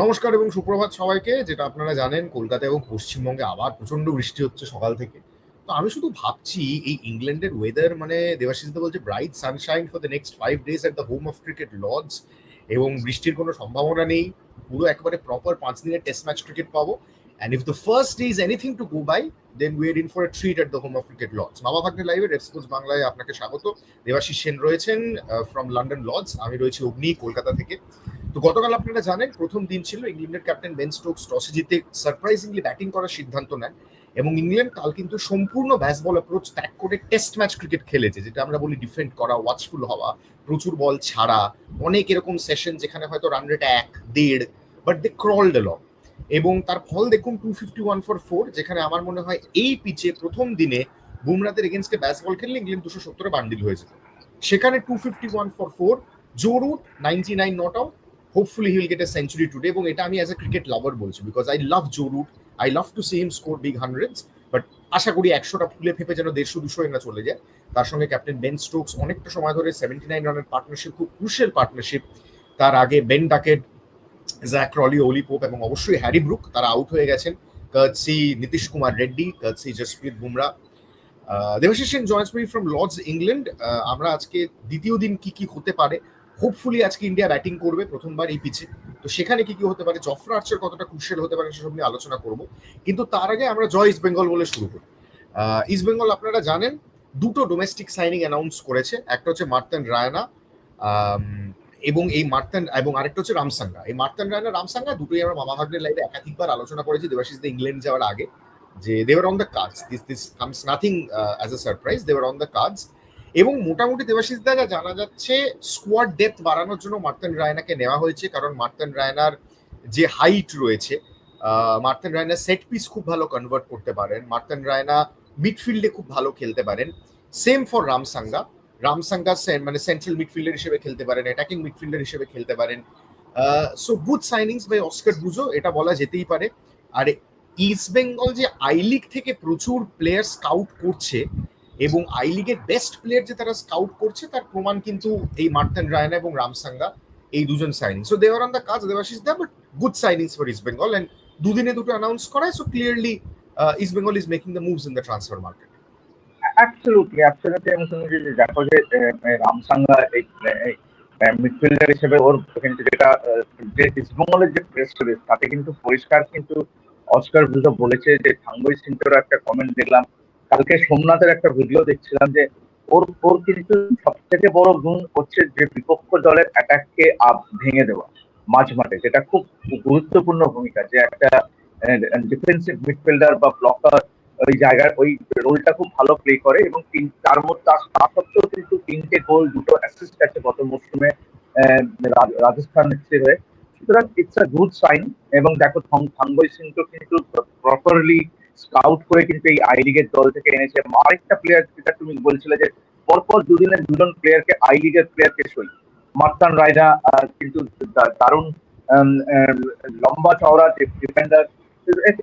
নমস্কার এবং সুপ্রভাত সবাইকে, যেটা আপনারা জানেন কলকাতা এবং পশ্চিমবঙ্গে আবার প্রচণ্ড বৃষ্টি হচ্ছে সকাল থেকে। তো আমি শুধু ভাবছি, এই ইংল্যান্ডের ওয়েদার মানে দেবাশিস বলছে bright sunshine for the next five days at the home of cricket Lord's এবং বৃষ্টির কোনো সম্ভাবনা নেই। পুরো একেবারে প্রপার পাঁচ দিনের টেস্ট ম্যাচ ক্রিকেট পাবো। And if the first day is anything to go by then we're in for a treat at the home of cricket Lord's বাবা ভাগ্নে লাইভে রেড স্পোর্টস বাংলায় আপনাকে স্বাগত। দেবাশিস সেন রয়েছেন ফ্রম লন্ডন লর্ডস আমি রয়েছি অগ্নি, কলকাতা থেকে। তো গতকাল আপনারা জানেন, প্রথম দিন ছিল ইংল্যান্ডের ক্যাপ্টেন বেন স্টোকস টসে জিতে সারপ্রাইজিংলি ব্যাটিং করার সিদ্ধান্ত নেন। এবং ইংল্যান্ড কাল কিন্তু সম্পূর্ণ ব্যাস বল অ্যাপ্রোচ ত্যাগ করে টেস্ট ম্যাচ ক্রিকেট খেলেছে, যেটা আমরা বলি ডিফেন্ড করা ওয়াচফুল হওয়া, প্রচুর বল ছাড়া, অনেক এরকম সেশন যেখানে হয়তো রান রেট এক, দেড় বাট দে ক্রলড এলং এবং তার ফল দেখুন two fifty one for four যেখানে আমার মনে হয় এই পিচে প্রথম দিনে বুমরাদের এগেনস্টে ব্যাস বল খেললে ইংল্যান্ড দুশো সত্তরে বান্ডিল হয়ে যেত। সেখানে two fifty one for four Joe Root ninety nine not out hopefully he'll get a century today এবং এটা আমি অ্যাজ এ ক্রিকেট লাভার বলছি because I love Joe Root I love to see him score big hundreds but আশা করি একশোটা ফুলে ফেপে যেন দেড়শো, দুশো না চলে যায়। তার সঙ্গে ক্যাপ্টেন বেন স্টোকস অনেকটা সময় ধরে সেভেন্টি নাইন রানের পার্টনারশিপ খুব ক্রুশিয়াল পার্টনারশিপ তার আগে বেন ডাকেট জ্যাক রলি ওলি পোপ এবং অবশ্যই হ্যারি ব্রুক তারা আউট হয়ে গেছেন। Carse Nitish Kumar Reddy Carse Jasprit Bumrah Debashis Sen me from Lord's England আমরা আজকে দ্বিতীয় দিন কি কি হতে পারে? হোপফুলি আজকে ইন্ডিয়া ব্যাটিং করবে প্রথমবার এই পিচে তো সেখানে কি কি হতে পারে? জফরা আর্চার কতটা ক্রুশিয়াল হতে পারে সেসব নিয়ে আলোচনা করব। কিন্তু তার আগে আমরা জয় ইস্ট বেঙ্গল বলে শুরু করি। ইস্ট বেঙ্গল আপনারা জানেন, দুটো ডোমেস্টিক সাইনিং অ্যানাউন্স করেছে। একটা হচ্ছে মার্তেন রায়না এবং এই মার্তেন, এবং আরেকটা হচ্ছে রামসাঙ্গা। এই মার্তেন রায়না, রামসাঙ্গা দুটোই আমরা মামা ভাগ্নের লাইভে একাধিকবার আলোচনা করেছি। দেবাশিস ইংল্যান্ড যাওয়ার আগে যে they were on the cards this this comes nothing as a surprise they were on the cards এবং মোটামুটি দেবাশিস দা যা জানা যাচ্ছে স্কোয়াড ডেপথ বাড়ানোর জন্য মার্তান রায়নাকে নেওয়া হয়েছে। কারণ মার্তান রায়নার যে হাইট রয়েছে মার্তান রায়না সেট পিস খুব ভালো কনভার্ট করতে পারেন। মার্তান রায়না মিডফিল্ডে খুব ভালো খেলতে পারেন। Same for Ramsanga. রামসাঙ্গা মানে সেন্ট্রাল মিডফিল্ডার হিসেবে খেলতে পারেন অ্যাটাকিং মিডফিল্ডার হিসেবে খেলতে পারেন। So good signings by Oscar Bruzon এটা বলা যেতেই পারে। আর ইস্ট বেঙ্গল যে আই লিগ থেকে প্রচুর প্লেয়ার স্কাউট করছে এবং আই লিগের বেস্ট প্লেয়ার যে তারা স্কাউট করছে, তার প্রমাণ কিন্তু এই মার্তেন রায়না এবং রামসাঙ্গা এই দুজন signing so they were on the cards Debashis da but good signings for East Bengal and দুদিনে দুটো অ্যানাউন্স করায় so clearly East Bengal is making the moves in the transfer market absolutely absolutely আমি দেখো যে রামসাঙ্গা এই midfielder হিসেবে ওর কিন্তু যেটা যে ইস্টবেঙ্গলের যে প্রেস রিলিজ তাতে কিন্তু পরিষ্কার কিন্তু অস্কার বুঝো বলেছে যে থাঙ্গই একটা কমেন্ট দেখলাম। কালকে সোমনাথের একটা ভিডিও দেখছিলাম যে ওর ওর কিন্তু সব থেকে বড় গুণ হচ্ছে যে বিপক্ষ দলের অ্যাটাককে আপ, ভেঙে দেওয়া মাঝ মাঠে, যেটা খুব গুরুত্বপূর্ণ ভূমিকা, যে একটা ডিফেন্সিভ মিডফিল্ডার বা ব্লকার ওই জায়গার ওই রোলটা খুব ভালো প্লে করে এবং তার মধ্যে তা সত্ত্বেও কিন্তু তিনটে গোল, দুটো অ্যাসিস্ট আছে গত মরশুমে রাজস্থান এফসির হয়ে। সুতরাং ইটস আ গুড সাইন এবং দেখো থাঙ্গই সিং তো কিন্তু প্রপারলি স্কাউট করে কিন্তু এই আই লিগের দল থেকে এনেছে। আরেকটা প্লেয়ার যেটা তুমি বলছিলে যে পরপর দুদিনের দুজন প্লেয়ারকে আই লিগের প্লেয়ারকে সই। মার্তান রায়না কিন্তু দারুণ লম্বা চওড়া ডিফেন্ডার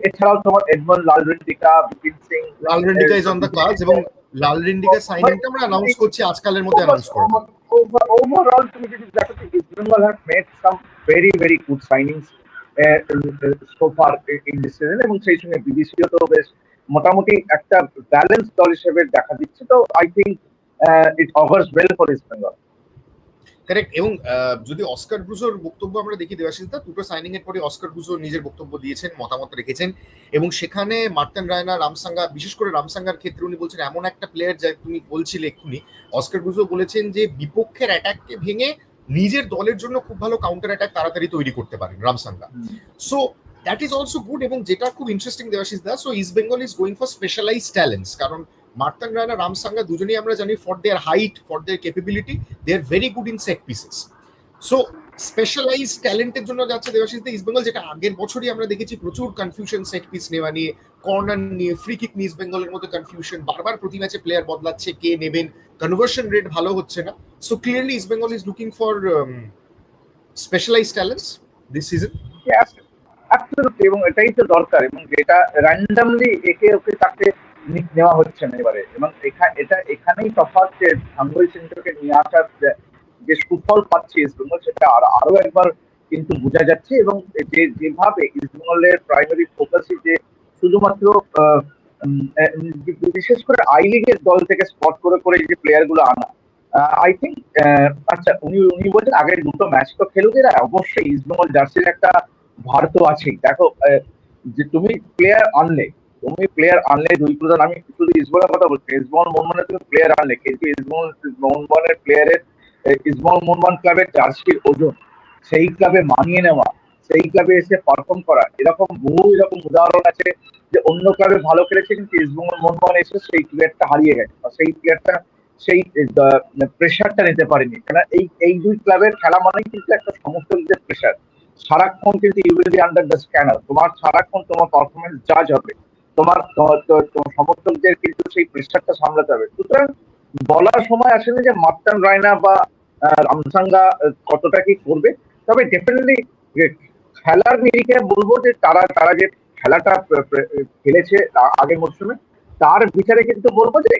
এছাড়াও তোমার Edmund Lalrindika Bipin Singh Lalrindika is on the cards এবং সাইনিংটা আমরা অ্যানাউন্স করছি আজকালের মধ্যে অ্যানাউন্স করব। ওভারঅল তুমি যদি দেখো East Bengal have made some very very good signings so far in this season এবং সেই সঙ্গে বিবিসিও তো বেশ মোটামুটি একটা ব্যালেন্স দল হিসেবে দেখা দিচ্ছে। তো I think it offers well for East Bengal correct এবং যদি অস্কার ব্রুজোর বক্তব্য আমরা দেখি দেবাশিস দা দুটো সাইনিং এর পরে অস্কার ব্রুজো নিজের বক্তব্য দিয়েছেন মতামত রেখেছেন। এবং সেখানে মার্তেন রায়না রামসাঙ্গা বিশেষ করে রামসাঙ্গার ক্ষেত্রে উনি বলছেন এমন একটা প্লেয়ার যা তুমি বলছিলে এক্ষুনি অস্কার ব্রুজো বলেছেন যে বিপক্ষের অ্যাটাককে ভেঙে নিজের দলের জন্য খুব ভালো কাউন্টার অ্যাটাক তাড়াতাড়ি তৈরি করতে পারেন Ramsanga. So that is also good এবং যেটা খুব interesting Debashis da so East Bengal is going for specialise talents কারণ মার্তান রায়না রামসাঙ্গা দুজনেই আমরা জানি for their height for their capability they are very good in set pieces so specialise ট্যালেন্টের জন্য যাচ্ছে Debashis east Bengal যেটা আগের বছরই আমরা দেখেছি প্রচুর কনফিউশন সেট পিস নেওয়া নিয়ে কর্নার নিয়ে ফ্রি কিক নিয়ে ইস্ট বেঙ্গলের মধ্যে কনফিউশন বারবার প্রতি ম্যাচে প্লেয়ার বদলাচ্ছে, কে নেবেন কনভার্সন রেট ভালো হচ্ছে না। So clearly East Bengal is looking for specialise talents this season এবং এটাই তো দরকার। এবং যেটা র্যান্ডামলি একে ওকে তাকে নেওয়া হচ্ছে না এবারে। এবং এটা এখানেই তফাৎ যে থাঙ্গই সিংকে নিয়ে আসার যে সুফল পাচ্ছে ইস্টবেঙ্গল সেটা আর আরও একবার কিন্তু বোঝা যাচ্ছে এবং যে, যেভাবে ইস্টবেঙ্গলের প্রাইমারি ফোকাসই যে শুধুমাত্র বিশেষ করে আই লিগের দল থেকে স্পট করে করে যে প্লেয়ারগুলো আনা আই থিঙ্ক আচ্ছা উনি উনি বলছেন আগের দুটো ম্যাচ তো খেলুক এরা, অবশ্যই ইস্টবেঙ্গল জার্সির একটা ভার তো আছেই। দেখো যে তুমি প্লেয়ার আনলে তুমি প্লেয়ার আনলে দুই প্রধান আমি শুধু ইসবলের কথা বলছি ইসবল মোহনবানের তুমি প্লেয়ার আনলে, কিন্তু ইসবল মোহনবানের প্লেয়ারের ইসবল মোহনবান ক্লাবের জার্সির ওজন, সেই ক্লাবে মানিয়ে নেওয়া, সেই ক্লাবে এসে পারফর্ম করা, এরকম বহু এরকম উদাহরণ আছে যে অন্য ক্লাবে ভালো খেলেছে, কিন্তু ইসবল মোহনবান এসে সেই প্লেয়ারটা হারিয়ে গেছে, বা সেই প্লেয়ারটা সেই প্রেশারটা নিতে পারেনি। কেন এই এই দুই ক্লাবের খেলা মানেই কিন্তু একটা সমস্ত সমর্থকদের প্রেশার সারাক্ষণ কিন্তু you will be under the scanner তোমার সারাক্ষণ তোমার পারফরমেন্স জাজ হবে। তোমার সমর্থকদের কিন্তু সেই প্রেশারটা সামলাতে হবে। সুতরাং বলার সময় আসেনি যে মার্তান রায়না বা রামসাঙ্গা কতটা কি করবে। তবে ডেফিনেটলি খেলার নিরিখে বলব যে তারা তারা যে খেলাটা খেলেছে আগের মরশুমে, তার বিচারে কিন্তু বলব যে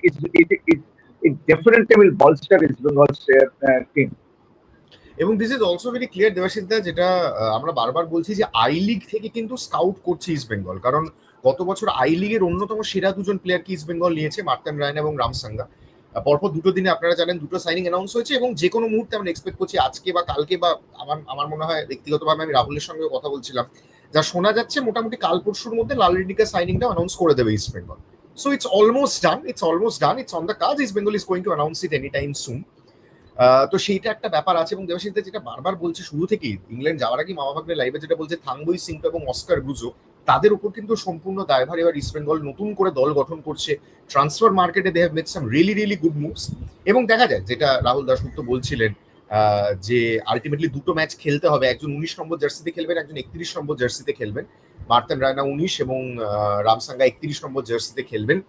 definitely will bolster East Bengal team এবং this is also very clear Debashis যেটা আমরা বারবার বলছি যে আই লিগ থেকে কিন্তু স্কাউট করছে ইস্ট বেঙ্গল কারণ গত বছর আই লিগের অন্যতম সেরা দুজন প্লেয়ারকে ইস্ট বেঙ্গল নিয়েছে? মার্তান রায়না এবং রামসাঙ্গা পরপর দুটো দিনে আপনারা জানেন, দুটো সাইনিং অ্যানাউন্স হয়েছে এবং যে কোনো মুহূর্তে আমরা এক্সপেক্ট করছি আজকে বা কালকে বা আমার আমার মনে হয় ব্যক্তিগতভাবে আমি রাহুলের সঙ্গে কথা বলছিলাম। যা শোনা যাচ্ছে মোটামুটি কাল পরশুর মধ্যে লাল রেডিকা সাইনিংটা অ্যানাউন্স করে দেবে East Bengal so it's almost done it's almost done it's on the cards East Bengal is going to announce it any time soon তো সেইটা একটা ব্যাপার আছে এবং দেবাশিস যেটা বারবার বলছে শুরু থেকেই ইংল্যান্ড যাওয়ার আগে মামা ভাগ্নে লাইভে যেটা বলছে, থাংবই সিং এবং অস্কার গুজো তাদের উপর কিন্তু সম্পূর্ণ দায়ভার এবার ইস্ট বেঙ্গল নতুন করে দল গঠন করছে। ট্রান্সফার মার্কেটে they have made some really really good moves এবং দেখা যায়, যেটা রাহুল দাসগুপ্ত বলছিলেন যে আলটিমেটলি দুটো ম্যাচ খেলতে হবে। একজন উনিশ নম্বর জার্সিতে খেলবেন, একজন একত্রিশ নম্বর জার্সিতে খেলবেন। মার্তান রায়না উনিশ এবং রামসাঙ্গা একত্রিশ নম্বর জার্সিতে খেলবেন।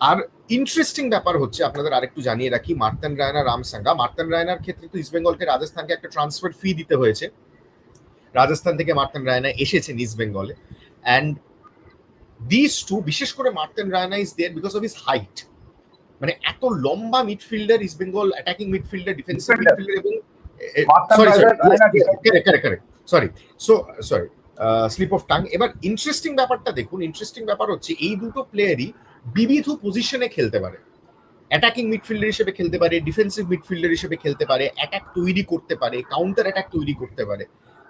আর ইন্টারেস্টিং ব্যাপার হচ্ছে, আপনাদের আরেকটু জানিয়ে রাখি, মার্তান রায়না রামসাঙ্গা মার্তান রায়নার ক্ষেত্রে তো ইস্ট বেঙ্গলকে রাজস্থানকে একটা ট্রান্সফার ফি দিতে হয়েছে। রাজস্থান থেকে মার্তান রায়না এসেছেন ইস্ট বেঙ্গলে অ্যান্ড দিস টু বিশেষ করে Martand Raina is there because of his height মানে এত লম্বা midfielder East Bengal attacking midfielder defensive. Midfielder এবং sorry correct sorry so sorry slip of tongue এবার ইন্টারেস্টিং ব্যাপারটা দেখুন। ইন্টারেস্টিং ব্যাপার হচ্ছে এই দুটো প্লেয়ারই বিবিধ পজিশনে খেলতে পারে। অ্যাটাকিং মিডফিল্ডার হিসেবে খেলতে পারে ডিফেন্সিভ মিডফিল্ডার হিসেবে খেলতে পারে অ্যাটাক তৈরি করতে পারে কাউন্টার অ্যাটাক তৈরি করতে পারে।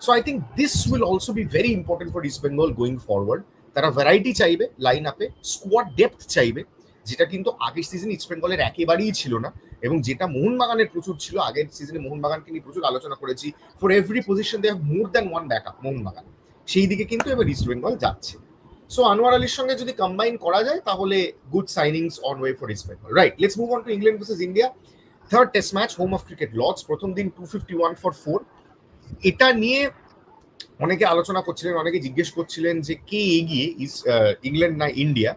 So I think this will also be very important for East Bengal going forward তারা ভ্যারাইটি চাইবে লাইন আপে স্কোয়াড ডেপথ চাইবে, যেটা কিন্তু আগের সিজন ইস্ট বেঙ্গলের একেবারেই ছিল না। এবং যেটা মোহনবাগানের প্রচুর ছিল, আগের সিজনে মোহনবাগানকে নিয়ে প্রচুর আলোচনা করেছি for every position they have more than one backup Mohun Bagan. সেই দিকে কিন্তু এবার ইস্ট বেঙ্গল যাচ্ছে। সো আনোয়ার আলীর সঙ্গে যদি কম্বাইন করা যায়, তাহলে good signings on way for East Bengal right let's move on to England versus India third test match home of cricket Lord's প্রথম দিন two fifty one for four এটা নিয়ে অনেকে আলোচনা করছিলেন, অনেকে জিজ্ঞেস করছিলেন যে কে এগিয়ে ইংল্যান্ড না ইন্ডিয়া?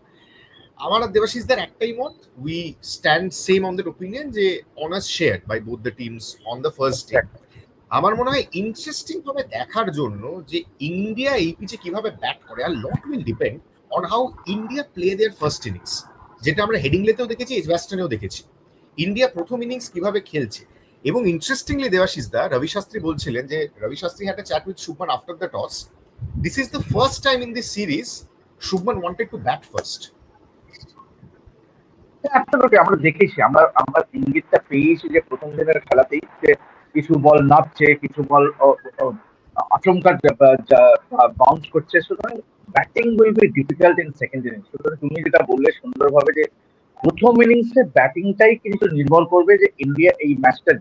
আমার আর দেবাশিসদের একটাই মত we stand same on that opinion যে honours share by both the teams on the first day আমার মনে হয় ইন্টারেস্টিং ভাবে দেখার জন্য যে ইন্ডিয়া এই পিচে কীভাবে ব্যাট করে, আর lot will depend on how India play their first innings যেটা আমরা হেডিংলেতেও দেখেছি এজওয়াস্টনেও দেখেছি। ইন্ডিয়া প্রথম ইনিংস কীভাবে খেলছে? এবং ইন্টারেস্টিংলি দেবাশিস দা রবি শাস্ত্রী বলছিলেন যে Ravi Shastri had chat with Shubman after the toss this is the first time in this series Shubman wanted to bat first আমরা দেখেছি, আমরা আমরা ইঙ্গিতটা পেয়েছি যে প্রথম দিনের খেলাতেই যে কিছু বল নামছে, কিছু বল আচমকা বাউন্স করছে। সুতরাং batting will be difficult in second innings সুতরাং তুমি যেটা বললে সুন্দরভাবে যে প্রথম ইনিংসে ব্যাটিংটাই কিন্তু নির্ভর করবে যে ইন্ডিয়া এই ম্যাচটা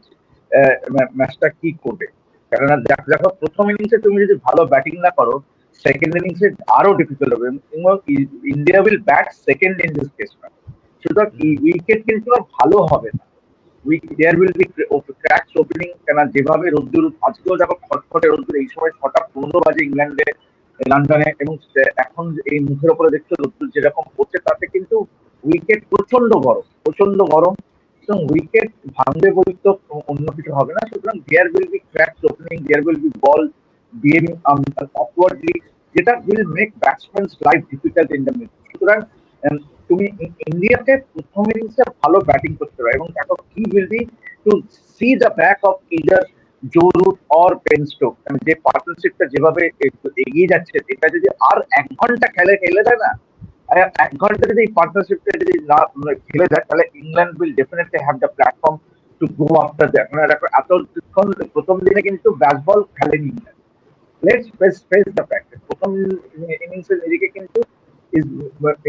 ম্যাচটা কি করবে। কেননা দেখ- প্রথম ইনিংসে তুমি যদি ভালো ব্যাটিং না করো সেকেন্ড ইনিংসে আরও ডিফিকাল্ট হবে। India will bat second in this case সুতরাং উইকেট কিন্তু ভালো হবে না। বি ওপেনিং যেভাবে রোদ্দুর, আজকেও দেখো খটখটে রোদ্দুর, এই সময় ছটা পনেরো বাজে ইংল্যান্ডে লন্ডনে এবং এখন এই মুখের উপরে দেখছ রোদ্দুর যেরকম পড়ছে, তাতে কিন্তু উইকেট প্রচণ্ড গরম প্রচণ্ড গরম এবং উইকেট ভাঙবে বই তো অন্য কিছু হবে না। সুতরাং there will be cracks opening there will be ball behaving upwardly যেটা will make batsman's life difficult in the mid সুতরাং তুমি ইন্ডিয়াতে প্রথম ইনিংসে ভালো ব্যাটিং করতে পারো এবং দেখো কি will be to see the back of either Joe Root or Ben Stokes মানে যে পার্টনারশিপটা যেভাবে এগিয়ে যাচ্ছে, এটা যদি আর এক ঘণ্টা খেলে খেলে দেয় না এক ঘণ্টা যদি এই পার্টনারশিপটা যদি না মানে খেলে যায় তাহলে England will definitely have the platform to go after that মানে দেখো এতক্ষণ প্রথম দিনে কিন্তু ব্যাট বল খেলেনি England let's face face the fact প্রথম ইনিংসের এদিকে কিন্তু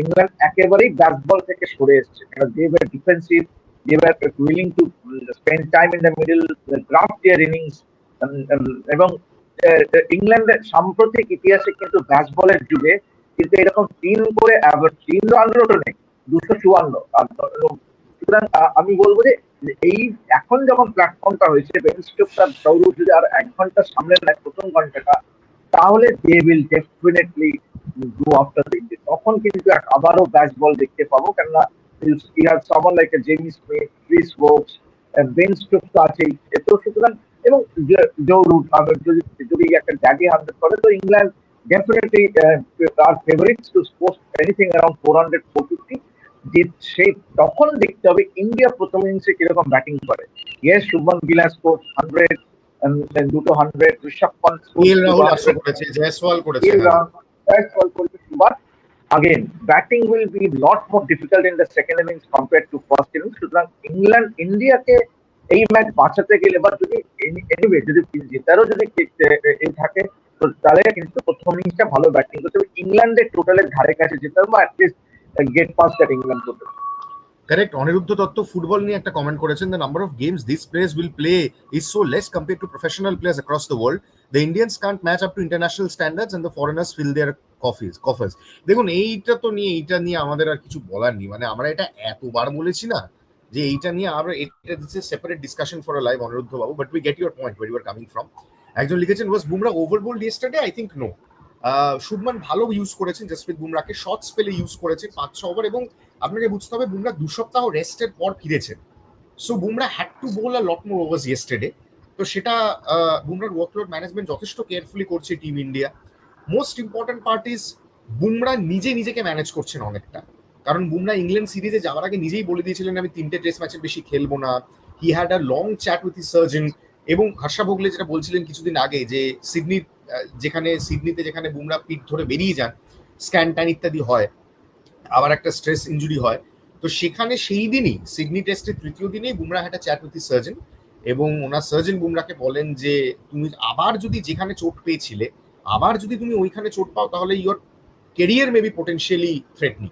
ইংল্যান্ড একেবারেই ব্যাট বল থেকে সরে এসছে। They were defensive they were willing to spend time in the middle, graft their innings এবং ইংল্যান্ডের সাম্প্রতিক ইতিহাসে কিন্তু ব্যাস বলের যুগে কিন্তু এরকম তিন করে তিন রান নেই দুশো চুয়ান্ন। সুতরাং আমি বলব যে এই এখন যখন প্ল্যাটফর্মটা হয়েছে বেন স্টোকটার সৌরভ যদি আর এক ঘণ্টা সামনে নেয় প্রথম ঘন্টাটা তাহলে they will definitely go after the তখন কিন্তু আবারও ব্যাস বল দেখতে পাবো কেননা someone like a Jamie Smith, Chris Wokes, and আছেই। তো সুতরাং এবং জো রুট যদি যদি একটা জাগিয়ে হান্ড্রেড করে তো England are favourites to sport anything around four hundred four fifty যে সেই তখন দেখতে হবে ইন্ডিয়া প্রথম ইনিংসে কীরকম ব্যাটিং করে। Yes Shubman Gill has score hundred দুটো হান্ড্রেড ঋষভ পন্থ রাহুল করেছে জয়সওয়াল করেছে জয়সওয়াল করেছে but again, batting will be lot more difficult in the second innings compared to first innings. সুতরাং ইংল্যান্ড ইন্ডিয়াকে এই ম্যাচ বাঁচাতে গেলে বা যদি এনিওয়ে যদি জেতারও যদি এই থাকে তো তাহলে কিন্তু প্রথম ইনিংসটা ভালো ব্যাটিং করতে হবে। ইংল্যান্ডের টোটালের ধারে কাছে যেতে হবে at least get past that England করতে হবে কারেক্ট অনিরুদ্ধ দত্ত ফুটবল নিয়ে একটা কমেন্ট করেছেন the number of games this players will play is so less compare to professional players across the world the Indians can't match up to international standards and the foreigners fill their coffers coffers দেখুন, এইটা তো নিয়ে, এইটা নিয়ে আমাদের আর কিছু বলার নেই। মানে আমরা এটা এতবার বলেছি না যে এইটা নিয়ে আমরা, এটা দিচ্ছে separate discussion for a live Aniruddha Babu but we get your point where you are coming from একজন লিখেছেন was Bumrah over bowled yesterday I think no Shubman ভালো ইউজ করেছেন জসপ্রীত বুমরাকে শর্ট স্পেলে ইউজ করেছে পাঁচ, ছ ওভার এবং আপনাকে বুঝতে হবে বুমরা দু সপ্তাহ রেস্টের পর ফিরেছেন। So Bumrah had to bowl a lot more overs yesterday তো সেটা বুমরার ওয়ার্কলোড ম্যানেজমেন্ট যথেষ্ট কেয়ারফুলি করছে team India most important part is Bumrah নিজে নিজেকে ম্যানেজ করছেন অনেকটা। কারণ বুমরা ইংল্যান্ড সিরিজে যাওয়ার আগে নিজেই বলে দিয়েছিলেন, আমি তিনটে টেস্ট ম্যাচে বেশি খেলব না। He had a long chat with he surgeon এবং হর্ষা ভোগলে যেটা বলছিলেন কিছুদিন আগে যে সিডনি, যেখানে, সিডনিতে যেখানে বুমরা পিঠ ধরে বেরিয়ে যান, স্ক্যান ট্যান ইত্যাদি হয়, আবার একটা স্ট্রেস ইঞ্জুরি হয়, তো সেখানে সেই দিনই, সিডনি টেস্টের তৃতীয় দিনেই বুমরা একটা চ্যাট উইথ সার্জন এবং ওনার সার্জন বুমরাকে বলেন যে, তুমি আবার যদি যেখানে চোট পেয়েছিলে, আবার যদি তুমি ওইখানে চোট পাও, তাহলে your career may be potentially threatening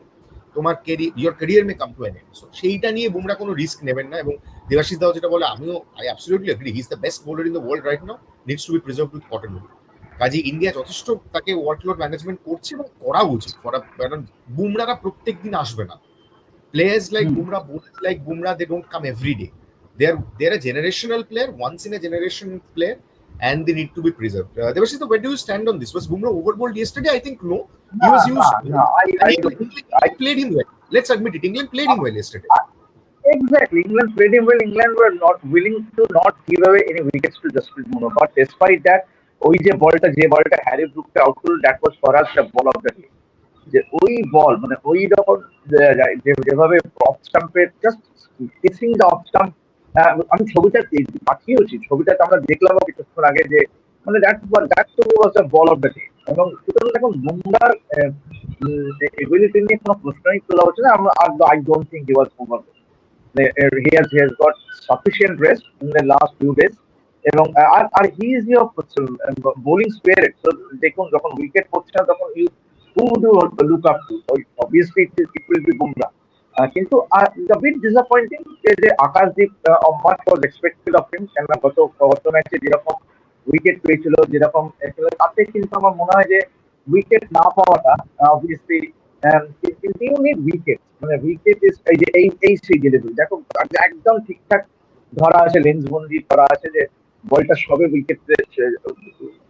তোমার career your career may come to an end so সেইটা নিয়ে বুমরা কোনো রিস্ক নেবেন না এবং দেবাশিস দাও যেটা বলে আমিও I absolutely agree he is the best bowler in the world right now needs to be preserve with cotton কাজে ইন্ডিয়া যথেষ্ট তাকে ওয়ার্কলোড ম্যানেজমেন্ট করছে এবং করা উচিত কারণ বুমরারা প্রত্যেক দিন আসবে না। Players like Bumrah like Bumrah they don't come every day they are they're a generational player, once in a generation player, and they need to be preserved. Uh, Devashis, where do you stand on this? Was Bumrah overbowled yesterday? I think no. He was used. No, no, I, I, England, I played him well. Let's admit it. England played him well yesterday. Exactly. England played him well. England were not willing to not give away any wickets to Jasprit Bumrah. But despite that, ওই যে বলটা যে বলটা Harry ব্রুককে out করল that was for us the ball of the day যে ওই ball মানে ওই রকম যেভাবে off স্টাম্পে just kissing the off stump আমি ছবিটা পাঠিয়েছি ছবিটা আমরা দেখলাম কিছুক্ষণ আগে যে মানে দ্যাট তো বল অফ দ্য এবং সুতরাং এখন বুমরার এবিলিটি নিয়ে কোনো প্রশ্নই তোলা হচ্ছে না। আমরা I don't think he was he has he has got sufficient rest in the last days এবং আর আর হি ইজ বোলিং স্পিরিট তো দেখুন, যখন উইকেট পড়ছে না, তখন you who do look up to obviously it will be Bumrah কিন্তু বিট ডিসঅ্যাপয়েন্টিং যে Akash Deep much was expected of him কেননা গত গত ম্যাচে যেরকম উইকেট পেয়েছিল, যেরকম তাতে কিন্তু আমার মনে হয় যে উইকেট না পাওয়াটা অবভিয়াসলি উইকেট মানে উইকেট এই যে, এই এই সিরিজে দেখো, একদম ঠিকঠাক ধরা আছে লেন্স বন্দি করা আছে যে বলটা সবে উইকেট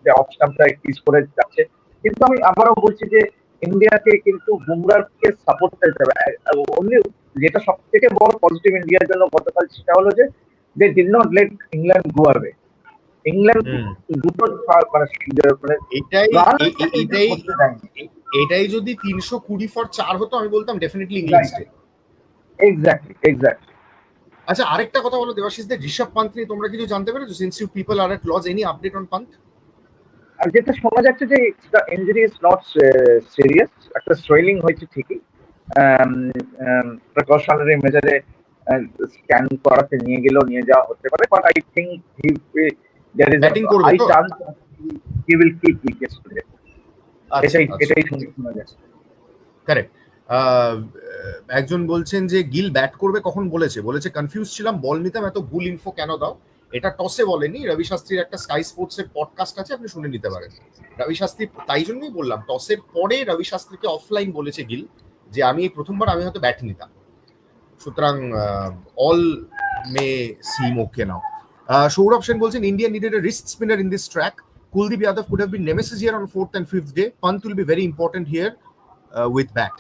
যে অফ স্টাম্পটা পিস করে যাচ্ছে। কিন্তু আমি আবারও বলছি যে ইন্ডিয়াকে কিন্তু বুমরাকে সাপোর্ট করতে হবে। অনলি যেটা সব থেকে বড় পজিটিভ ইন্ডিয়ার জন্য গতকাল সেটা হলো যে they did not let England go away England দুটো মানে এটাই এটাই এটাই যদি তিনশো কুড়ি ফর চার হতো আমি বলতাম ডেফিনেটলি ইংল্যান্ড এক্স্যাক্টলি এক্স্যাক্টলি আচ্ছা আরেকটা কথা বলো দেবাশিস দে ঋষভ পান্ত নিয়ে তোমরা কিছু জানতে পেরেছ? Since you people are at Lords any update on Pant আর যেটা শোনা যাচ্ছে যে ইঞ্জুরি ইজ নট সিরিয়াস একটা সোয়েলিং হয়েছে ঠিকই। প্রিকশনারি মেজারে স্ক্যান করাতে নিয়ে গেলেও নিয়ে যাওয়া হতে পারে but I think he there is Batting করবে তো? Chance he will keep wickets today আচ্ছা, এটাই এটাই শোনা যাচ্ছে কারেক্ট একজন বলছেন যে গিল ব্যাট করবে কখন বলেছে? বলেছে কনফিউজ ছিলাম বল নিতাম এত ভুল ইনফো কেন দাও? এটা টসে বলেনি, রবি শাস্ত্রীর একটা স্কাই স্পোর্টস এর পডকাস্ট আছে, আপনি শুনে নিতে পারেন। রবি শাস্ত্রী, তাই জন্যই বললাম, টসের পরে রবি শাস্ত্রীকে অফলাইন বলেছে গিল যে আমি প্রথমবার আমি হয়তো ব্যাট নিতাম। সুতরাং all may seem okay now Sourav Sen বলছেন India needed a wrist spinner in this track Kuldeep Yadav could have been nemesis here on fourth and fifth day Pant will be very important here with bat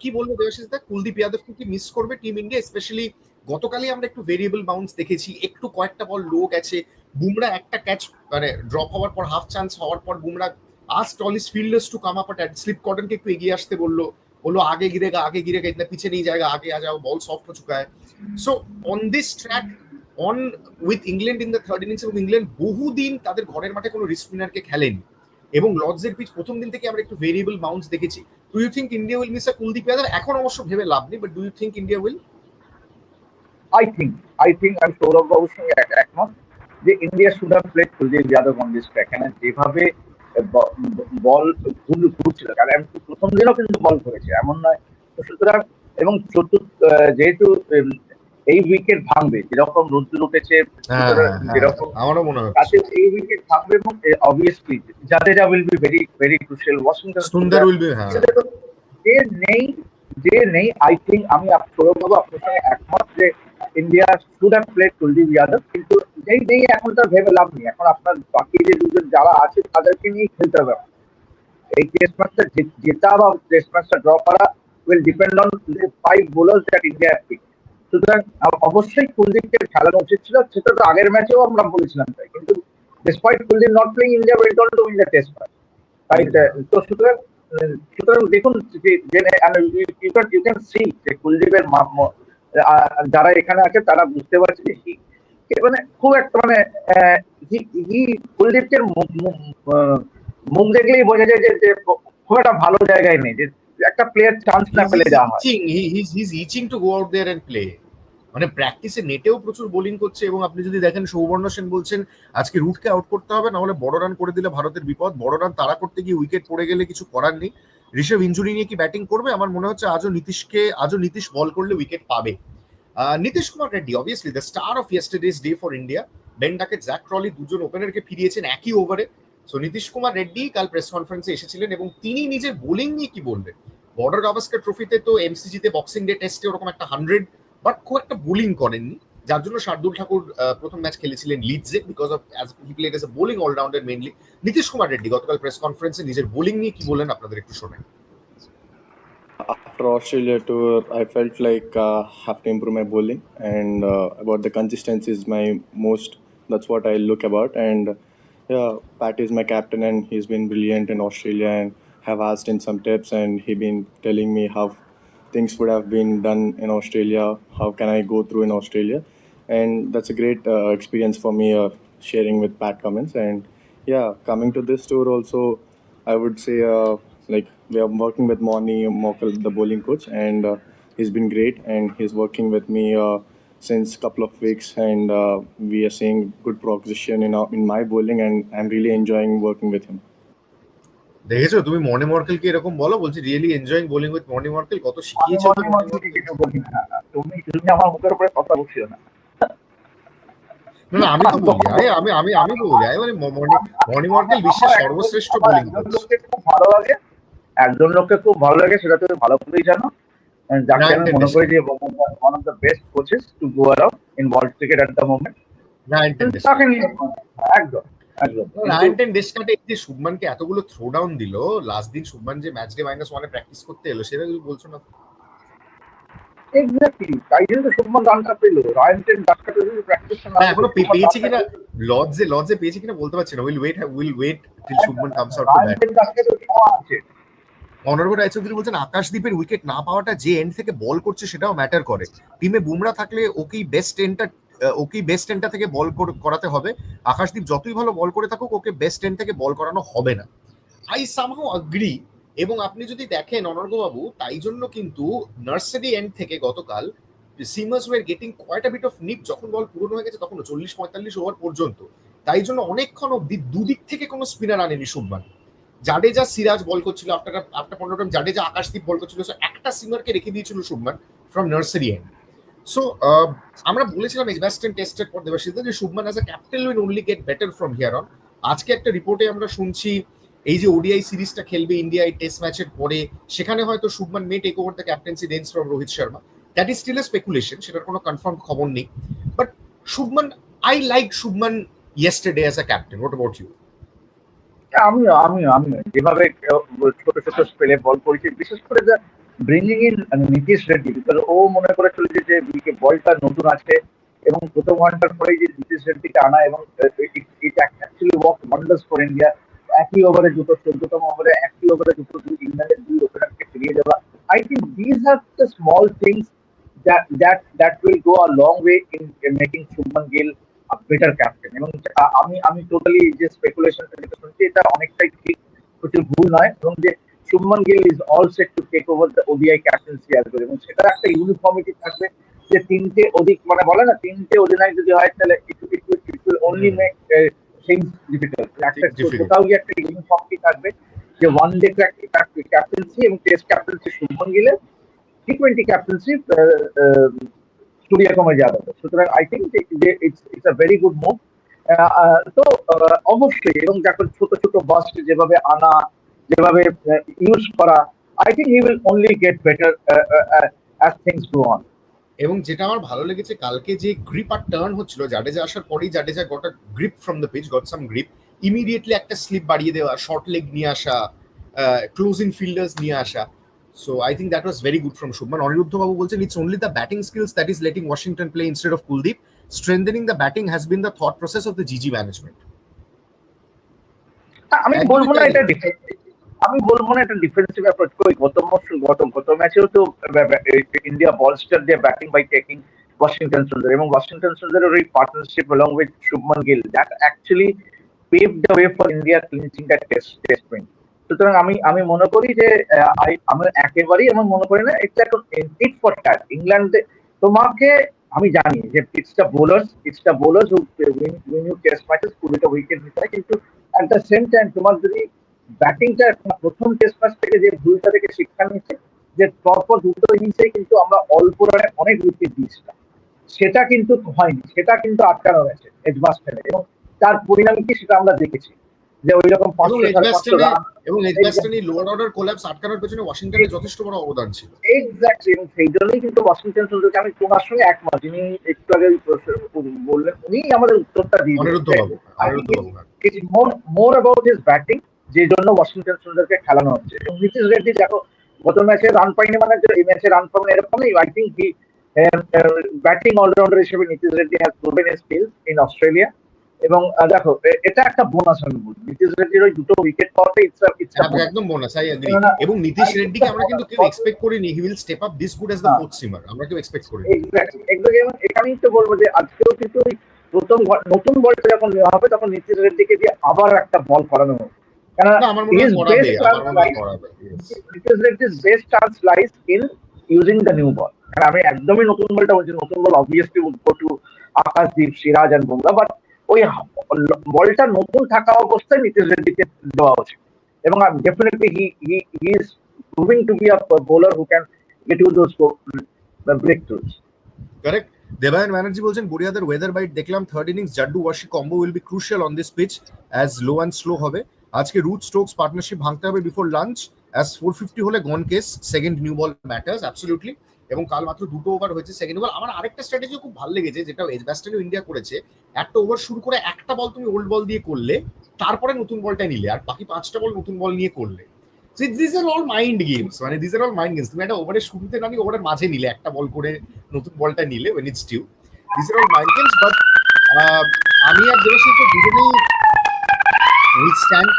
কি বলব দেবাশিস দা? কুলদীপ যাদব কি miss করবে team India specially গতকালই আমরা একটু variable bounce দেখেছি, একটু কয়েকটা বল লো গেছে, বুমরা একটা ক্যাচ মানে ড্রপ হওয়ার পর হাফ চান্স হওয়ার পর Bumrah asked all his fielders to come up slip কটনকে একটু এগিয়ে আসতে বলল বলল, আগে গিরেগা আগে গিরেগা ইতনা পিছে নেই জায়গা, আগে আ যাও বল সফট হয়ে চুকা so on this track on with England in the third innings এবং ইংল্যান্ড বহুদিন তাদের ঘরের মাঠে কোনো রিসপিনারকে খেলেনি। এবং লর্ডসের পিচ প্রথম দিন থেকে আমরা একটু ভেরিয়েবল বাউন্স দেখেছি। Do you think India will miss a Kuldeep Yadav এখন অবশ্য ভেবে লাভ নেই but do you think India will I think I think আমি সৌরভ বাবুর সঙ্গে একমত যে India should have played Kuldeep Yadav on this track and যেভাবে বল ঘুর ঘুরছিল কারণ প্রথম দিনও কিন্তু বল করেছে এমন নয়। তো সুতরাং এবং চতুর্থ যেহেতু এই উইকেট ভাঙবে যেরকম রুদ্র উঠেছে যেরকম আমারও মনে হয় তাতে এই উইকেট ভাঙবে এবং obviously Jadeja will be very very crucial Washington Sundar will be হ্যাঁ। যে নেই যে নেই আই থিঙ্ক আমি সৌরভ বাবু আপনার সঙ্গে একমত যে India should have played Kuldeep Yadav কিন্তু যেই নেই এখন তার ভেবে লাভ নেই। এখন আপনার বাকি যে দুজন যারা আছে, তাদেরকে নিয়েই খেলতে হবে। এই টেস্ট ম্যাচটা জেতা বা টেস্ট ম্যাচটা ড্র করা will depend on the five bowlers that India pick সুতরাং, অবশ্যই কুলদীপকে খেলানো উচিত ছিল। সেটা তো আগের ম্যাচেও আমরা বলেছিলাম তাই। কিন্তু despite Kuldeep not playing India went on to win the test match তাই তো সুতরাং সুতরাং দেখুন যে ইউ ক্যান সি যে কুলদীপের যারা এখানে আছে তারা বুঝতে পারছে যে মানে খুব একটা মানে কুলদীপের মুখ- দেখলেই বোঝা যায় যে খুব একটা ভালো জায়গায় নেই যে একটা প্লেয়ার চান্স না পেলে যাওয়া হয়। Itching to go out and play মানে প্র্যাকটিসে নেটেও প্রচুর বোলিং করছে এবং আপনি যদি দেখেন সৌবর্ণ সেন বলছেন আজকে রুটকে আউট করতে হবে না হলে বড় রান করে দিলে ভারতের বিপদ বড় রান তারা করতে গিয়ে উইকেট পড়ে গেলে কিছু করার নেই। ঋষভ ইঞ্জুরি নিয়ে কি ব্যাটিং করবে? আমার মনে হচ্ছে আজও নীতিশকে, আজও নীতিশ বল করলে উইকেট পাবে। Nitish Kumar Reddy obviously the star of yesterday's day for India Ben Duckett Zak Crawley দুজন ওপেনারকে ফিরিয়েছেন একই ওভারে সো নীতিশ কুমার রেড্ডি কাল প্রেস কনফারেন্সে এসেছিলেন এবং তিনি নিজের বোলিং নিয়ে কি বলবেন? বর্ডার গাভাস্কার ট্রফিতে তো এমসিজিতে বক্সিং ডে টেস্টে ওরকম একটা হান্ড্রেড বাট খুব একটা বোলিং করেননি। যার জন্য শার্দুল ঠাকুর প্রথম ম্যাচ খেলেছিলেন লিডসে because of as he played as a bowling allrounder mainly Nitish Kumar Reddy গতকাল প্রেস কনফারেন্সে নিজের বোলিং নিয়ে কি বললেন আপনাদের একটু শোনেন After Australia tour, I felt like uh, have to improve my bowling and uh, about the consistency is my most. That's what I look about and yeah, Pat is my captain and he's been brilliant in Australia and have asked in some tips and he been telling me how things would have been done in Australia. How can I go through in Australia? And that's a great uh, experience for me uh, sharing with Pat Cummins and yeah, coming to this tour also, I would say uh, like we are working with Moni Mokel, the bowling coach, and uh, he's been great. And he's working with me uh, since couple of weeks, and uh, we are seeing good progression in our, in my bowling, and I'm really enjoying working with him. দেখেছো তুমি Morne মর্কেলকে এরকম বলো বলছি really enjoying bowling with Morne Morkel কত শিখিয়েছো আমি মনে মনে কিছু বলি না তুমি তুমি আমার মুখের উপরে কথা বলছিও না না না আমি তো বলি আরে আমি আমি আমি বলি আরে মানে মর্নি মর্নি বিশ্বের সর্বশ্রেষ্ঠ বোলিং একজন লোককে খুব ভালো লাগে একজন লোককে খুব ভালো লাগে সেটা তুমি ভালো করেই জানো। যাকে আমি মনে করি যে one of the best coaches to go around in world cricket the moment একদম যে শুভমানকে এতগুলো থ্রো ডাউন দিল লাস্ট দিন শুভমান যে ম্যাচ ডে মাইনাস ওয়ানে প্র্যাকটিস করতে এলো সেটা তুমি বলছো না? এক্স্যাক্টলি তাই জন্য তো রানটা পেল। রায়ান টেন ডাক্তার যদি প্র্যাকটিস এখনও পেয়েছে কিনা? লর্ডসে লর্ডসে পেয়েছে কিনা বলতে পারছি না। Will wait will wait till Shubman comes out to bat ten Doeschate তো ছ আছে। অনর্ব রায়চৌধুরী বলছেন আকাশদীপের উইকেট না পাওয়াটা যে এন্ড থেকে বল করছে সেটাও ম্যাটার করে। টিমে বুমরা থাকলে ওকেই বেস্ট এন্ডটা ওকেই বেস্ট এন্ডটা থেকে বল করাতে হবে। আকাশদীপ যতই ভালো বল করে থাকুক ওকে বেস্ট এন্ড থেকে বল করানো হবে না। আই সামহাও আগ্রি এবং আপনি যদি দেখেন অনর্গ বাবু তাই জন্য কিন্তু নার্সারি এন্ড থেকে গতকাল seamers were getting quite bit of nip যখন বল পুরনো হয়ে গেছে তখন চল্লিশ পঁয়তাল্লিশ ওভার পর্যন্ত। তাই জন্য অনেকক্ষণ অব্দি দুদিক থেকে কোনো স্পিনার আনেনি শুভমান। জাডেজা সিরাজ বল করছিল, আফটার আফটার পনেরো টাইম জাডেজা আকাশদীপ বল করছিল সো একটা সিমারকে রেখে দিয়েছিল Shubman from nursery end. So আমরা বলেছিলাম এজবাস্টেন টেস্টের পর দেবাশিস যে Shubman as a captain will only get better from here on আজকে একটা রিপোর্টে আমরা শুনছি এই যে ওডিআই সিরিজটা খেলবে ইন্ডিয়া এই টেস্ট ম্যাচের পরে, সেখানে হয়তো Shubman may take over the captaincy reins from Rohit Sharma that is still a speculation সেটার কোনো কনফার্ম খবর নেই। But Shubman I like Shubman yesterday as a captain what about you আমিও আমিও আমিও। যেভাবে ছোট ছোট স্পেলে বল করেছে, বিশেষ করে যা ব্রিঙ্গিং ইন নীতিশ রেড্ডি ও মনে করে চলেছে যে বলটা নতুন আছে এবং প্রথম ওয়ানটার পরেই যে নীতিশ রেড্ডিকে আনা এবং it actually work wonders for India একই ওভারে দুটো চোদ্দতম ওভারে একই ওভারে দুটো দুই ইংল্যান্ডের দুই ওপেনারকে ফিরিয়ে দেওয়া। I think these are the small things that that that will go a long way in, in making Shubman Gill a better captain. এবং আ- আমি আমি টোটালি যে স্পেকুলেশন যেটা শুনছি এটা অনেকটাই ঠিক কিছু ভুল নয়। এবং যে Shubman Gill is all set to take over the ODI captaincy as well এবং সেটা একটা ইউনিফর্মিটি থাকবে যে তিনটে অধিক মানে বলে না তিনটে অধিনায়ক যদি হয় তাহলে it it it will only hmm. Make things difficult একটা Difficult. কোথাও গিয়ে একটা ইউনিফর্মিটি থাকবে যে ওয়ান ডে ক্যাপ্টেন্সি এবং test captaincy Shubman গিলের T twenty captaincy Surya Kumar Yadav সুতরাং আই থিঙ্ক যে it's it's a very good move তো আহ, অবশ্যই এবং যখন ছোট ছোট বাস্ট যেভাবে আনা যেভাবে ইউজ করা I think he will only get better as things go on এবং যেটা আমার ভালো লেগেছে কালকে যে গ্রিপ আর টার্ন হচ্ছিল জাডেজা আসার পরেই Jadeja got grip from the pitch got some grip immediately একটা স্লিপ বাড়িয়ে দেওয়া শর্ট লেগ নিয়ে আসা ক্লোজিং ফিল্ডার্স নিয়ে আসা। So I think that was very good from Shubman. Aniruddha Babu বলছেন it's only the batting skills that is letting Washington play instead of Kuldeep strengthening the batting has been the thought process of the GG management আমি বলব না এটা। আমি বলব না এটা defensive approach করি। গত গত গত ম্যাচেও তো India bolster the batting by taking Washington Sundar এবং ওয়াশিংটন সুন্দরের ওই partnership along with Shubman Gill that actually pave the way for India clinching that test test win সুতরাং আমি আমি মনে করি যে আমি একেবারেই আমার মনে করি না এটা এখন ইট ফর ট্যাট ইংল্যান্ডে তোমাকে, আমি জানি যে the bowlers the bowlers who win you test matches কুড়িটা উইকেট নিতে হয়, কিন্তু অ্যাট দ্য সেম টাইম তোমার যদি ব্যাটিংটা প্রথম টেস্ট ম্যাচ থেকে যে ভুলটা থেকে শিক্ষা নিচ্ছে যে পরপর দুটো ইনিংসে কিন্তু আমরা অল্প রানে অনেক উইকেট দিয়েছিলাম। সেটা কিন্তু হয়নি সেটা কিন্তু আটকানো গেছে এজবাস্টনে এবং তার পরিণাম কি সেটা আমরা দেখেছি। যে ওই রকম এবং লোয়ার অর্ডার কোল্যাপস আটকানোর পেছনে ওয়াশিংটনের যথেষ্ট বড় অবদান ছিল। এক্স্যাক্টলি এবং সেই জন্যই কিন্তু ওয়াশিংটন সুন্দরকে আমি তোমার সঙ্গে একমত। যিনি একটু আগে বললেন উনি আমাদের উত্তরটা দিয়ে Aniruddha Babu Aniruddha Babu. It's more more about his batting যে জন্য ওয়াশিংটন সুন্দরকে খেলানো হচ্ছে। এবং নীতিশ রেড্ডি দেখো গত ম্যাচে রান পাইনি মানে এই ম্যাচে রান পাবেন এরকমই। I think he batting allrounder হিসেবে Nitish Reddy has proven skills in Australia এবং দেখো এটা একটা বোনাস আমি বলব নীতিশ রেড্ডির ওই দুটো উইকেট পাওয়াটা ইটস ইটস একদম বোনাস আই এগ্রি এবং নীতিশ রেড্ডিকে আমরা কিন্তু কেউ এক্সপেক্ট করিনি। He will step up this good as the হ্যাঁ। ফোর্থ সিমার আমরা কেউ এক্সপেক্ট করিনি। এক্স্যাক্টলি যেমন এখানেই তো বলব যে আজকেও কিন্তু প্রথম বল- নতুন বলটা যখন নেওয়া হবে তখন নীতিশ রেড্ডিকে দিয়ে আবার একটা বল করানো হবে। আমি একদমই নতুন বলটা বলছি নতুন ball obviously would go to Akash Deep Siraj and Bumrah but ওই বলটা নতুন থাকা অবস্থায় নীতিশ রেড্ডিকে দেওয়া উচিত। এবং definitely he he he is proving to be a bowler who can get you those break throughs correct Debayan Banerjee বলছেন বুড়িয়াদের ওয়েদার বাইট দেখলাম third innings Jaddu Washi combo will be crucial on this pitch as low and slow হবে। আজকে Root Stokes partnership ভাঙতে হবে before lunch. As four fifty হলে gone case second new ball matters absolutely এবং কাল মাত্র দুটো ওভার হয়েছে সেকেন্ড ওভার আমার আরেকটা স্ট্র্যাটেজি খুব ভালো লেগেছে, যেটা এজবাস্টনেও ইন্ডিয়া করেছে। একটা ওভার শুরু করে একটা বল তুমি ওল্ড বল দিয়ে করলে, তারপরে নতুন বলটা নিলে, আর বাকি পাঁচটা বল নতুন বল নিয়ে করলে। This are all mind games মানে this are all mind games তুমি একটা ওভারের শুরুতে না ওভারের মাঝে নিলে, একটা বল করে নতুন বলটা নিলে when it's tube this are all mind games but আমি আর দেবাশিস তো দুজনেই উইথ স্ট্যান্ড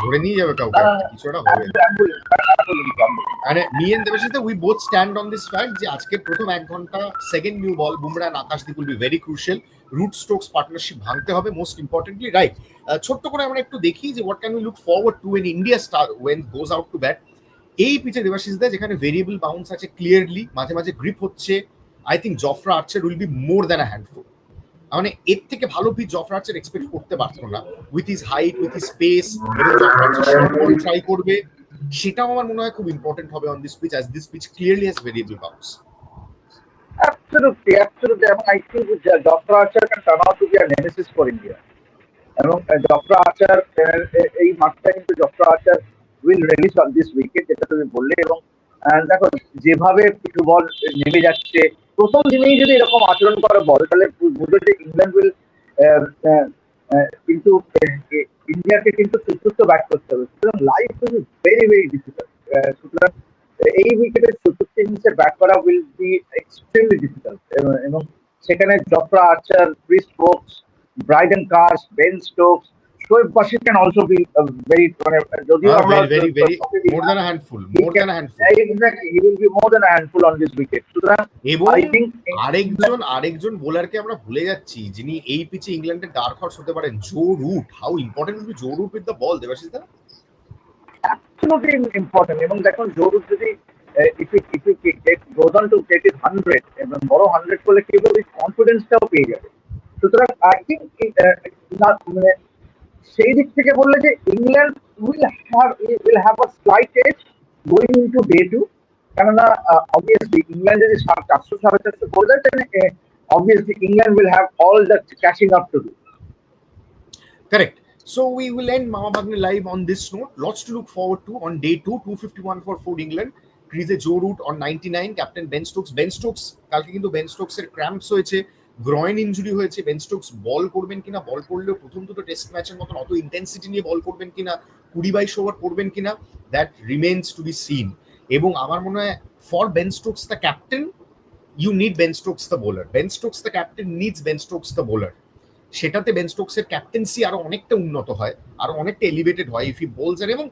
ধরে নিয়ে যাবে কাউকে। কিছু একটা হবে. মানে me and Debashish we both stand on this fact যে আজকের প্রথম এক ঘণ্টা second new ball Bumrah Akash Deep will be very crucial Root Stokes partnership ভাঙতে হবে মোস্ট ইম্পর্টেন্টলি রাইট ছোট্ট করে আমরা একটু দেখি যে what can we look forward to an India star when goes out to bat এই পিচে দেবাশিস দা যেখানে ভেরিয়েবল বাউন্স আছে ক্লিয়ারলি মাঝে মাঝে গ্রিপ হচ্ছে I think Jofra Archer will be more than a handful মানে এর থেকে ভালো পিচ জফরা আর্চার এক্সপেক্ট করতে পারতো না with his height with his pace Archer try করবে সেটাও আমার মনে হয় খুব ইম্পর্টেন্ট হবে on this pitch as this pitch clearly has variable bounce Absolutely, absolutely. And I think Dr. Archer can turn out to be a nemesis for. এবং doctor Archer এই মাঠটা কিন্তু doctor Archer will release on this wicket যেটা তুমি বললে এবং দেখো যেভাবে বল নেমে যাচ্ছে প্রথম দিনেই যদি এরকম আচরণ করে বল তাহলে বুঝবে যে ইংল্যান্ড উইল কিন্তু ইন্ডিয়াকে কিন্তু চতুর্থ ব্যাট করতে হবে। সুতরাং life will very very difficult সুতরাং, এই উইকেটে চতুর্থ ইনিংসে ব্যাট করা উইল বি এক্সট্রিমলি ডিফিকাল্ট এবং সেখানে doctor Archer Chris Stokes Brydon Carse Ben Stokes handful exactly he will be more than a handful on this wicket. সুতরাং এবং I think আরেকজন আরেকজন বোলারকে আমরা ভুলে যাচ্ছি যিনি এই পিচে ইংল্যান্ডের ডার্ক হর্স হতে পারেন Joe Root how important will be Joe Root with the ball Debashish da? Absolutely important এবং দেখুন জরুর যদি ইফ এবং বড় হান্ড্রেড করলে কি হবে কনফিডেন্সটাও পেয়ে যাবে। সুতরাং আই মানে সেই দিক থেকে বললে যে England will have will have a slight edge going into day two কেননা অবভিয়াসলি ইংল্যান্ড যদি চারশো সাড়ে চারশো করে দেয় তাহলে obviously England will have all the catching up to do Correct. So we will end Mama Bhagni live on this note. Lots to look forward to on day two, 251 for Food England. ক্রিজে Joe Root on ninety nine captain Ben Stokes Ben Stokes কালকে কিন্তু Ben Stokes এর cramps হয়েছে groin injury হয়েছে Ben Stokes বল করবেন কিনা বল করলেও প্রথম দুটো টেস্ট ম্যাচের মতন অত ইন্টেন্সিটি নিয়ে বল করবেন কিনা কুড়ি বাইশ ওভার করবেন কিনা that remains to be seen এবং আমার মনে হয় for Ben Stokes the captain you need Ben Stokes the bowler Ben Stokes the captain needs Ben Stokes the bowler সেটাতে বেন স্টোকসের ক্যাপ্টেন্সি আরও অনেকটা উন্নত হয়, আরও অনেকটা এলিভেটেড হয় ইফ ই বোলস এবং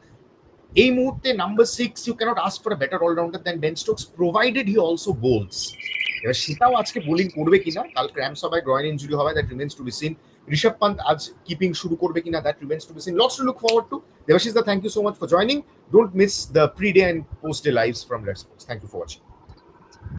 এই মুহূর্তে number six you can't ask for better allrounder than Ben Stokes provided he also bowls এবার সেটাও আজকে বোলিং করবে কিনা? কাল ক্র্যাম্পস হবে গ্রয়েন ইঞ্জুরি হবে that remains to be seen Rishabh Pant আজ কিপিং শুরু করবে কিনা that remains to be seen lots to look forward to Debashish da thank you so much for joining don't miss the pre day and post day lives from let's thank you for watching